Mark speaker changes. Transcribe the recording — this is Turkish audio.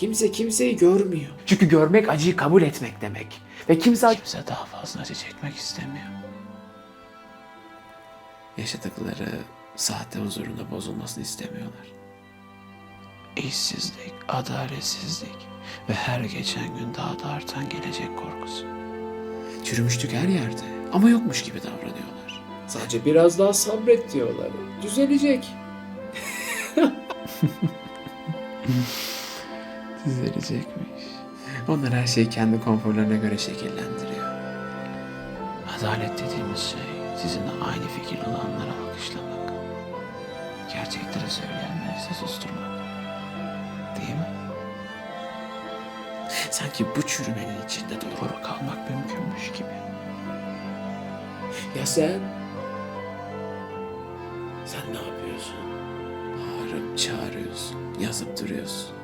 Speaker 1: Kimse kimseyi görmüyor.
Speaker 2: Çünkü görmek acıyı kabul etmek demek. Ve kimse
Speaker 1: Kimse daha fazla acı çekmek istemiyor. Yaşadıkları sahte huzurunda bozulmasını istemiyorlar. İşsizlik, adaletsizlik ve her geçen gün daha da artan gelecek korkusu. Çürümüştük her yerde ama yokmuş gibi davranıyorlar. Sadece biraz daha sabret diyorlar. Düzelecek. Düzelecekmiş. Onlar her şeyi kendi konforlarına göre şekillendiriyor. Adalet dediğimiz şey sizinle aynı fikir olanları alkışlamak. Gerçekleri söyleyenleri ise susturmak. Değil mi? Sanki bu çürümenin içinde doğru kalmak mümkünmüş gibi. Ya sen? Sen ne yapıyorsun? Bağırıp çağırıyorsun, yazıp duruyorsun.